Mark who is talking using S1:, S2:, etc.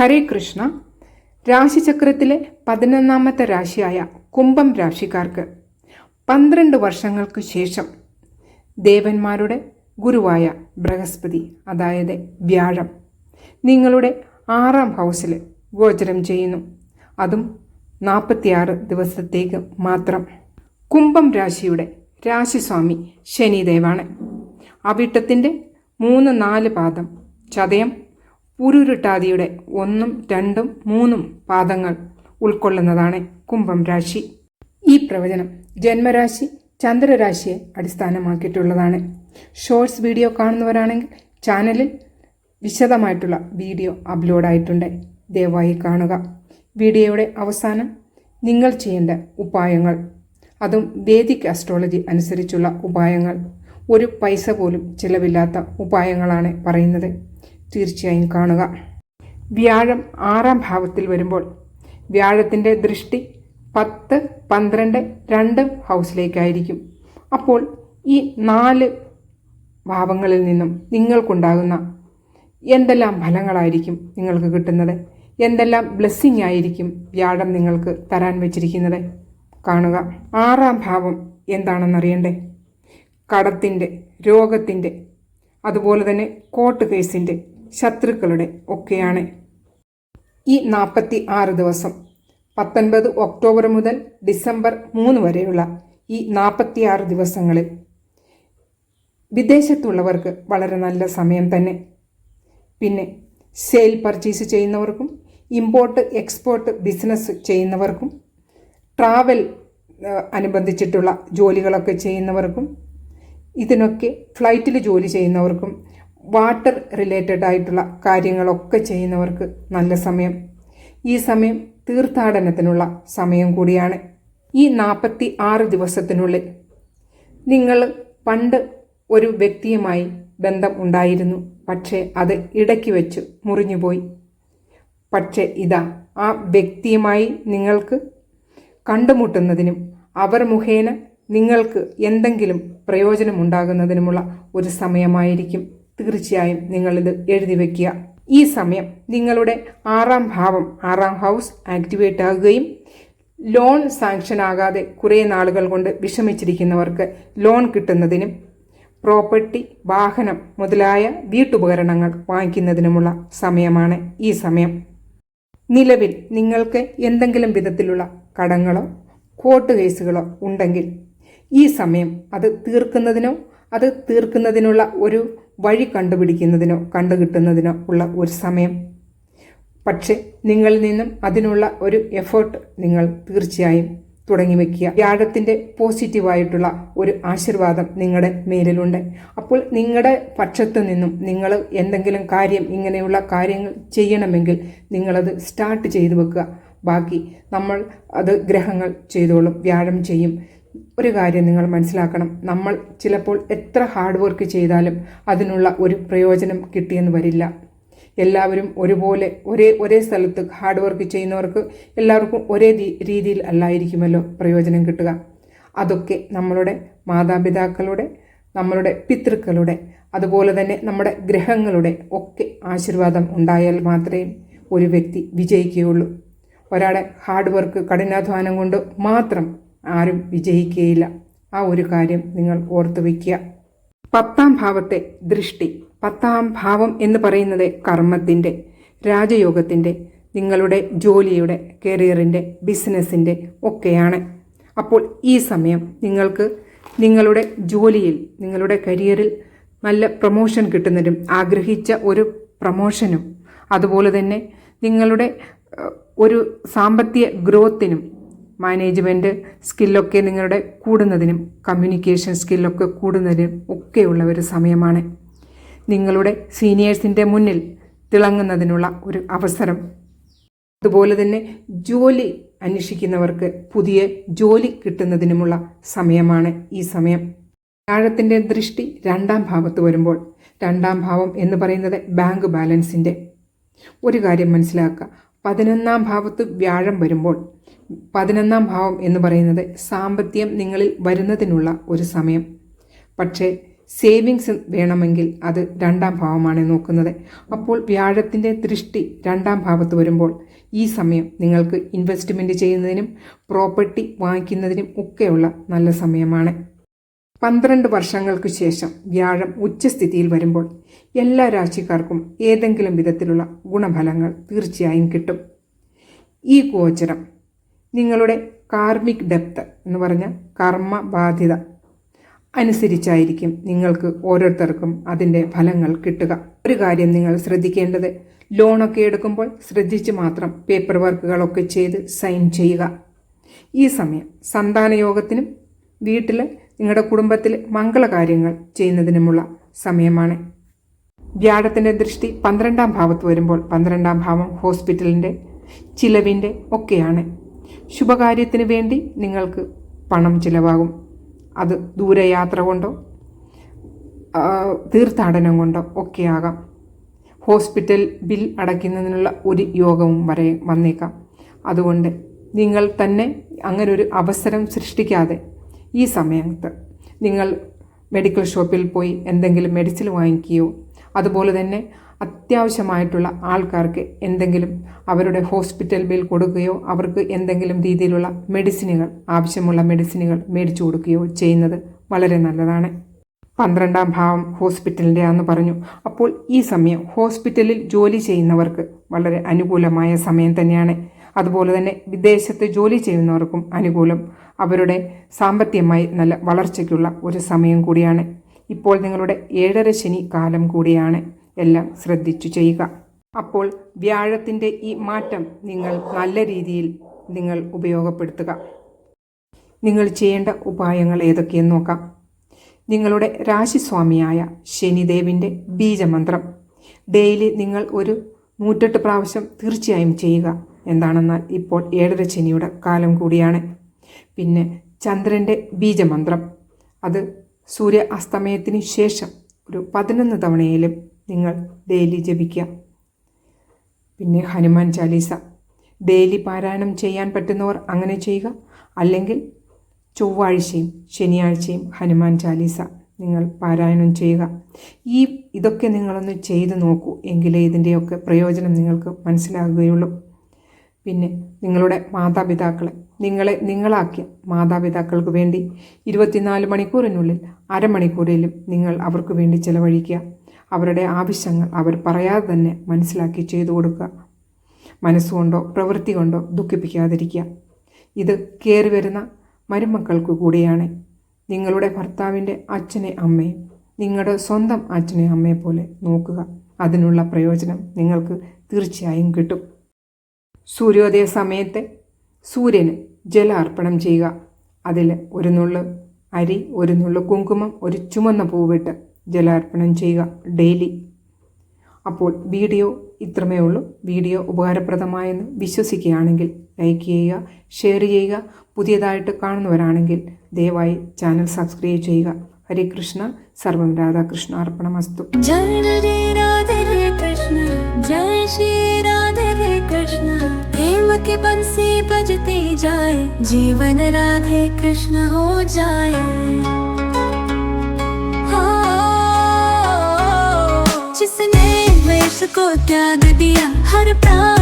S1: ഹരേ കൃഷ്ണ രാശിചക്രത്തിലെ പതിനൊന്നാമത്തെ രാശിയായ കുംഭം രാശിക്കാർക്ക് പന്ത്രണ്ട് വർഷങ്ങൾക്ക് ശേഷം ദേവന്മാരുടെ ഗുരുവായ ബൃഹസ്പതി അതായത് വ്യാഴം നിങ്ങളുടെ ആറാം ഹൗസിൽ ഗോചരം ചെയ്യുന്നു. അതും നാൽപ്പത്തിയാറ് ദിവസത്തേക്ക് മാത്രം. കുംഭം രാശിയുടെ രാശിസ്വാമി ശനിദേവാണ്. അവിട്ടത്തിന്റെ മൂന്ന് നാല് പാദം ചതയം പുരുരുട്ടാതിയുടെ ഒന്നും രണ്ടും മൂന്നും പാദങ്ങൾ ഉൾക്കൊള്ളുന്നതാണ് കുംഭം രാശി. ഈ പ്രവചനം ജന്മരാശി ചന്ദ്രരാശിയെ അടിസ്ഥാനമാക്കിയിട്ടുള്ളതാണ്. ഷോർട്സ് വീഡിയോ കാണുന്നവരാണെങ്കിൽ ചാനലിൽ വിശദമായിട്ടുള്ള വീഡിയോ അപ്ലോഡായിട്ടുണ്ട്. ദയവായി കാണുക. വീഡിയോയുടെ അവസാനം നിങ്ങൾ ചെയ്യേണ്ട ഉപായങ്ങൾ. അതും വേദിക് അസ്ട്രോളജി അനുസരിച്ചുള്ള ഉപായങ്ങൾ. ഒരു പൈസ പോലും ചിലവില്ലാത്ത ഉപായങ്ങളാണ് പറയുന്നത്. തീർച്ചയായും കാണുക. വ്യാഴം ആറാം ഭാവത്തിൽ വരുമ്പോൾ വ്യാഴത്തിന്റെ ദൃഷ്ടി പത്ത് പന്ത്രണ്ട് രണ്ട് ഹൗസിലേക്കായിരിക്കും. അപ്പോൾ ഈ നാല് ഭാവങ്ങളിൽ നിന്നും നിങ്ങൾക്കുണ്ടാകുന്ന എന്തെല്ലാം ഫലങ്ങളായിരിക്കും നിങ്ങൾക്ക് കിട്ടുന്നത്? എന്തെല്ലാം ബ്ലെസ്സിങ് ആയിരിക്കും വ്യാഴം നിങ്ങൾക്ക് തരാൻ വെച്ചിരിക്കുന്നത്? കാണുക. ആറാം ഭാവം എന്താണെന്നറിയണ്ടേ? കടത്തിന്റെ രോഗത്തിന്റെ അതുപോലെ തന്നെ കോട്ട് കേസിന്റെ ശത്രുക്കളുടെ ഒക്കെയാണ്. ഈ നാൽപ്പത്തി ആറ് ദിവസം പത്തൊൻപത് ഒക്ടോബർ മുതൽ ഡിസംബർ മൂന്ന് വരെയുള്ള ഈ നാൽപ്പത്തിയാറ് ദിവസങ്ങളിൽ വിദേശത്തുള്ളവർക്ക് വളരെ നല്ല സമയം തന്നെ. പിന്നെ സെയിൽ പർച്ചേസ് ചെയ്യുന്നവർക്കും ഇമ്പോർട്ട് എക്സ്പോർട്ട് ബിസിനസ് ചെയ്യുന്നവർക്കും ട്രാവൽ അനുബന്ധിച്ചിട്ടുള്ള ജോലികളൊക്കെ ചെയ്യുന്നവർക്കും ഇതിനൊക്കെ ഫ്ലൈറ്റിൽ ജോലി ചെയ്യുന്നവർക്കും വാട്ടർ റിലേറ്റഡ് ആയിട്ടുള്ള കാര്യങ്ങളൊക്കെ ചെയ്യുന്നവർക്ക് നല്ല സമയം. ഈ സമയം തീർത്ഥാടനത്തിനുള്ള സമയം കൂടിയാണ്. ഈ നാൽപ്പത്തി ആറ് ദിവസത്തിനുള്ളിൽ നിങ്ങൾ പണ്ട് ഒരു വ്യക്തിയുമായി ബന്ധം ഉണ്ടായിരുന്നു. പക്ഷേ അത് ഇടയ്ക്ക് വെച്ച് മുറിഞ്ഞുപോയി. പക്ഷേ ഇതാ ആ വ്യക്തിയുമായി നിങ്ങൾക്ക് കണ്ടുമുട്ടുന്നതിനും അവർ മുഖേന നിങ്ങൾക്ക് എന്തെങ്കിലും പ്രയോജനമുണ്ടാകുന്നതിനുമുള്ള ഒരു സമയമായിരിക്കും. തീർച്ചയായും നിങ്ങളിത് എഴുതി വയ്ക്കുക ഈ സമയം നിങ്ങളുടെ ആറാം ഭാവം ആറാം ഹൗസ് ആക്ടിവേറ്റ് ആകുകയും ലോൺ സാങ്ഷൻ ആകാതെ കുറേ നാളുകൾ കൊണ്ട് വിഷമിച്ചിരിക്കുന്നവർക്ക് ലോൺ കിട്ടുന്നതിനും പ്രോപ്പർട്ടി വാഹനം മുതലായ വീട്ടുപകരണങ്ങൾ വാങ്ങിക്കുന്നതിനുമുള്ള സമയമാണ് ഈ സമയം. നിലവിൽ നിങ്ങൾക്ക് എന്തെങ്കിലും വിധത്തിലുള്ള കടങ്ങളോ കോർട്ട് കേസുകളോ ഉണ്ടെങ്കിൽ ഈ സമയം അത് തീർക്കുന്നതിനോ അത് തീർക്കുന്നതിനുള്ള ഒരു വഴി കണ്ടുപിടിക്കുന്നതിനോ കണ്ടുകിട്ടുന്നതിനോ ഉള്ള ഒരു സമയം. പക്ഷേ നിങ്ങളിൽ നിന്നും അതിനുള്ള ഒരു എഫേർട്ട് നിങ്ങൾ തീർച്ചയായും തുടങ്ങി വയ്ക്കുക വ്യാഴത്തിന്റെ പോസിറ്റീവായിട്ടുള്ള ഒരു ആശീർവാദം നിങ്ങളുടെ മേലിലുണ്ട്. അപ്പോൾ നിങ്ങളുടെ പക്ഷത്തു നിന്നും നിങ്ങൾ എന്തെങ്കിലും കാര്യം ഇങ്ങനെയുള്ള കാര്യങ്ങൾ ചെയ്യണമെങ്കിൽ നിങ്ങളത് സ്റ്റാർട്ട് ചെയ്തു വെക്കുക ബാക്കി നമ്മൾ അത് ഗ്രഹങ്ങൾ ചെയ്തോളും വ്യാഴം ചെയ്യും. ഒരു കാര്യം നിങ്ങൾ മനസ്സിലാക്കണം. നമ്മൾ ചിലപ്പോൾ എത്ര ഹാർഡ് വർക്ക് ചെയ്താലും അതിനുള്ള ഒരു പ്രയോജനം കിട്ടിയെന്ന് വരില്ല. എല്ലാവരും ഒരുപോലെ ഒരേ ഒരേ സ്ഥലത്ത് ഹാർഡ് വർക്ക് ചെയ്യുന്നവർക്ക് എല്ലാവർക്കും ഒരേ രീതിയിൽ അല്ലായിരിക്കുമല്ലോ പ്രയോജനം കിട്ടുക. അതൊക്കെ നമ്മളുടെ മാതാപിതാക്കളുടെ നമ്മളുടെ പിതൃക്കളുടെ അതുപോലെ തന്നെ നമ്മുടെ ഗ്രഹങ്ങളുടെ ഒക്കെ ആശീർവാദം ഉണ്ടായാൽ മാത്രമേ ഒരു വ്യക്തി വിജയിക്കുകയുള്ളൂ. ഒരാളെ ഹാർഡ് വർക്ക് കഠിനാധ്വാനം കൊണ്ട് മാത്രം ആരും വിജയിക്കുകയില്ല ആ ഒരു കാര്യം നിങ്ങൾ ഓർത്തു വയ്ക്കുക. പത്താം ഭാവത്തെ ദൃഷ്ടി പത്താം ഭാവം എന്ന് പറയുന്നത് കർമ്മത്തിന്റെ രാജയോഗത്തിന്റെ നിങ്ങളുടെ ജോലിയുടെ കരിയറിന്റെ ബിസിനസ്സിന്റെ ഒക്കെയാണ്. അപ്പോൾ ഈ സമയം നിങ്ങൾക്ക് നിങ്ങളുടെ ജോലിയിൽ നിങ്ങളുടെ കരിയറിൽ നല്ല പ്രൊമോഷൻ കിട്ടുന്നതും ആഗ്രഹിച്ച ഒരു പ്രൊമോഷനും അതുപോലെ തന്നെ നിങ്ങളുടെ ഒരു സാമ്പത്തിക ഗ്രോത്തിനും മാനേജ്മെന്റ് സ്കില്ലൊക്കെ നിങ്ങളുടെ കൂടുന്നതിനും കമ്മ്യൂണിക്കേഷൻ സ്കില്ലൊക്കെ കൂടുന്നതിനും ഒക്കെയുള്ള ഒരു സമയമാണ്. നിങ്ങളുടെ സീനിയേഴ്സിന്റെ മുന്നിൽ തിളങ്ങുന്നതിനുള്ള ഒരു അവസരം. അതുപോലെ തന്നെ ജോലി അന്വേഷിക്കുന്നവർക്ക് പുതിയ ജോലി കിട്ടുന്നതിനുമുള്ള സമയമാണ് ഈ സമയം. വ്യാഴത്തിന്റെ ദൃഷ്ടി രണ്ടാം ഭാവത്ത് വരുമ്പോൾ രണ്ടാം ഭാവം എന്ന് പറയുന്നത് ബാങ്ക് ബാലൻസിന്റെ ഒരു കാര്യം മനസ്സിലാക്കുക. പതിനൊന്നാം ഭാവത്ത് വ്യാഴം വരുമ്പോൾ പതിനൊന്നാം ഭാവം എന്ന് പറയുന്നത് സാമ്പത്തികം നിങ്ങളിൽ വരുന്നതിനുള്ള ഒരു സമയം. പക്ഷേ സേവിങ്സ് വേണമെങ്കിൽ അത് രണ്ടാം ഭാവമാണ് നോക്കുന്നത്. അപ്പോൾ വ്യാഴത്തിന്റെ ദൃഷ്ടി രണ്ടാം ഭാവത്ത് വരുമ്പോൾ ഈ സമയം നിങ്ങൾക്ക് ഇൻവെസ്റ്റ്മെന്റ് ചെയ്യുന്നതിനും പ്രോപ്പർട്ടി വാങ്ങിക്കുന്നതിനും ഒക്കെയുള്ള നല്ല സമയമാണ്. പന്ത്രണ്ട് വർഷങ്ങൾക്ക് ശേഷം വ്യാഴം ഉച്ചസ്ഥിതിയിൽ വരുമ്പോൾ എല്ലാ രാശിക്കാർക്കും ഏതെങ്കിലും വിധത്തിലുള്ള ഗുണഫലങ്ങൾ തീർച്ചയായും കിട്ടും. ഈ ഗോചരം നിങ്ങളുടെ കാർമിക് ഡെപ്ത് എന്ന് പറഞ്ഞ കർമ്മ ബാധ്യത അനുസരിച്ചായിരിക്കും നിങ്ങൾക്ക് ഓരോരുത്തർക്കും അതിന്റെ ഫലങ്ങൾ കിട്ടുക. ഒരു കാര്യം നിങ്ങൾ ശ്രദ്ധിക്കേണ്ടത് ലോണൊക്കെ എടുക്കുമ്പോൾ ശ്രദ്ധിച്ച് മാത്രം പേപ്പർ വർക്കുകളൊക്കെ ചെയ്ത് സൈൻ ചെയ്യുക. ഈ സമയം സന്താന യോഗത്തിനും വീട്ടിൽ നിങ്ങളുടെ കുടുംബത്തിൽ മംഗളകാര്യങ്ങൾ ചെയ്യുന്നതിനുമുള്ള സമയമാണ്. വ്യാഴത്തിന്റെ ദൃഷ്ടി പന്ത്രണ്ടാം ഭാവത്ത് വരുമ്പോൾ പന്ത്രണ്ടാം ഭാവം ഹോസ്പിറ്റലിന്റെ ചിലവിന്റെ ഒക്കെയാണ്. ശുഭകാര്യത്തിന് വേണ്ടി നിങ്ങൾക്ക് പണം ചിലവാകും. അത് ദൂരയാത്ര കൊണ്ടോ തീർത്ഥാടനം കൊണ്ടോ ഒക്കെ ആകാം. ഹോസ്പിറ്റൽ ബിൽ അടയ്ക്കുന്നതിനുള്ള ഒരു യോഗവും വരെ വന്നേക്കാം. അതുകൊണ്ട് നിങ്ങൾ തന്നെ അങ്ങനെ ഒരു അവസരം സൃഷ്ടിക്കാതെ ഈ സമയത്ത് നിങ്ങൾ മെഡിക്കൽ ഷോപ്പിൽ പോയി എന്തെങ്കിലും മെഡിസിൻ വാങ്ങിക്കുകയോ അതുപോലെ തന്നെ അത്യാവശ്യമായിട്ടുള്ള ആൾക്കാർക്ക് എന്തെങ്കിലും അവരുടെ ഹോസ്പിറ്റൽ ബിൽ കൊടുക്കുകയോ അവർക്ക് എന്തെങ്കിലും രീതിയിലുള്ള മെഡിസിനുകൾ ആവശ്യമുള്ള മെഡിസിനുകൾ മേടിച്ചു കൊടുക്കുകയോ ചെയ്യുന്നത് വളരെ നല്ലതാണ്. പന്ത്രണ്ടാം ഭാവം ഹോസ്പിറ്റലിന്റെ ആണെന്ന് പറഞ്ഞു. അപ്പോൾ ഈ സമയം ഹോസ്പിറ്റലിൽ ജോലി ചെയ്യുന്നവർക്ക് വളരെ അനുകൂലമായ സമയം തന്നെയാണ്. അതുപോലെ തന്നെ വിദേശത്ത് ജോലി ചെയ്യുന്നവർക്കും അനുകൂലം. അവരുടെ സാമ്പത്തികമായി നല്ല വളർച്ചയ്ക്കുള്ള ഒരു സമയം കൂടിയാണ്. ഇപ്പോൾ നിങ്ങളുടെ ഏഴര ശനി കാലം കൂടിയാണ്. എല്ലാം ശ്രദ്ധിച്ചു ചെയ്യുക. അപ്പോൾ വ്യാഴത്തിന്റെ ഈ മാറ്റം നിങ്ങൾ നല്ല രീതിയിൽ നിങ്ങൾ ഉപയോഗപ്പെടുത്തുക. നിങ്ങൾ ചെയ്യേണ്ട ഉപായങ്ങൾ ഏതൊക്കെയെന്ന് നോക്കാം. നിങ്ങളുടെ രാശിസ്വാമിയായ ശനിദേവിന്റെ ബീജമന്ത്രം. ഡെയിലി നിങ്ങൾ ഒരു നൂറ്റെട്ട് പ്രാവശ്യം തീർച്ചയായും ചെയ്യുക. എന്താണെന്നാൽ ഇപ്പോൾ ഏഴര ശനിയുടെ കാലം കൂടിയാണ്. പിന്നെ ചന്ദ്രന്റെ ബീജമന്ത്രം. അത് സൂര്യ അസ്തമയത്തിന് ശേഷം ഒരു പതിനൊന്ന് തവണയിലും നിങ്ങൾ ഡെയിലി ജപിക്കുക പിന്നെ ഹനുമാൻ ചാലീസ ഡെയിലി പാരായണം ചെയ്യാൻ പറ്റുന്നവർ അങ്ങനെ ചെയ്യുക. അല്ലെങ്കിൽ ചൊവ്വാഴ്ചയും ശനിയാഴ്ചയും ഹനുമാൻ ചാലീസ നിങ്ങൾ പാരായണം ചെയ്യുക. ഈ ഇതൊക്കെ നിങ്ങളൊന്ന് ചെയ്തു നോക്കൂ. എങ്കിലേ ഇതിന്റെയൊക്കെ പ്രയോജനം നിങ്ങൾക്ക് മനസ്സിലാകുകയുള്ളൂ. പിന്നെ നിങ്ങളുടെ മാതാപിതാക്കളെ നിങ്ങളെ നിങ്ങളാക്കിയ മാതാപിതാക്കൾക്ക് വേണ്ടി ഇരുപത്തിനാല് മണിക്കൂറിനുള്ളിൽ അരമണിക്കൂറിലും നിങ്ങൾ അവർക്ക് വേണ്ടി ചെലവഴിക്കുക. അവരുടെ ആവശ്യങ്ങൾ അവർ പറയാതെ തന്നെ മനസ്സിലാക്കി ചെയ്തു കൊടുക്കുക. മനസ്സുകൊണ്ടോ പ്രവൃത്തി കൊണ്ടോ ദുഃഖിപ്പിക്കാതിരിക്കുക. ഇത് കയറി വരുന്ന മരുമക്കൾക്ക് കൂടിയാണ്. നിങ്ങളുടെ ഭർത്താവിന്റെ അച്ഛനെ അമ്മയും നിങ്ങളുടെ സ്വന്തം അച്ഛനെ അമ്മയെ പോലെ നോക്കുക. അതിനുള്ള പ്രയോജനം നിങ്ങൾക്ക് തീർച്ചയായും കിട്ടും. സൂര്യോദയ സമയത്തെ സൂര്യന് ജല അർപ്പണം ചെയ്യുക. അതിൽ ഒരു നുള്ള് അരി ഒരു നുള്ള് കുങ്കുമം ഒരു ചുമന്ന പൂവിട്ട് ജലാർപ്പണം ചെയ്യുക ഡെയിലി അപ്പോൾ വീഡിയോ ഇത്രമേ ഉള്ളൂ വീഡിയോ ഉപകാരപ്രദമായെന്ന് വിശ്വസിക്കുകയാണെങ്കിൽ ലൈക്ക് ചെയ്യുക ഷെയർ ചെയ്യുക പുതിയതായിട്ട് കാണുന്നവരാണെങ്കിൽ ദയവായി ചാനൽ സബ്സ്ക്രൈബ് ചെയ്യുക ഹരേ കൃഷ്ണ സർവം രാധാകൃഷ്ണ അർപ്പണമസ്തു
S2: जय रे राधे रे कृष्ण जय श्री राधे रे कृष्ण प्रेम के बंसी बजते जाए जीवन राधे कृष्ण हो जाए वेश को त्याग दिया हर प्राणी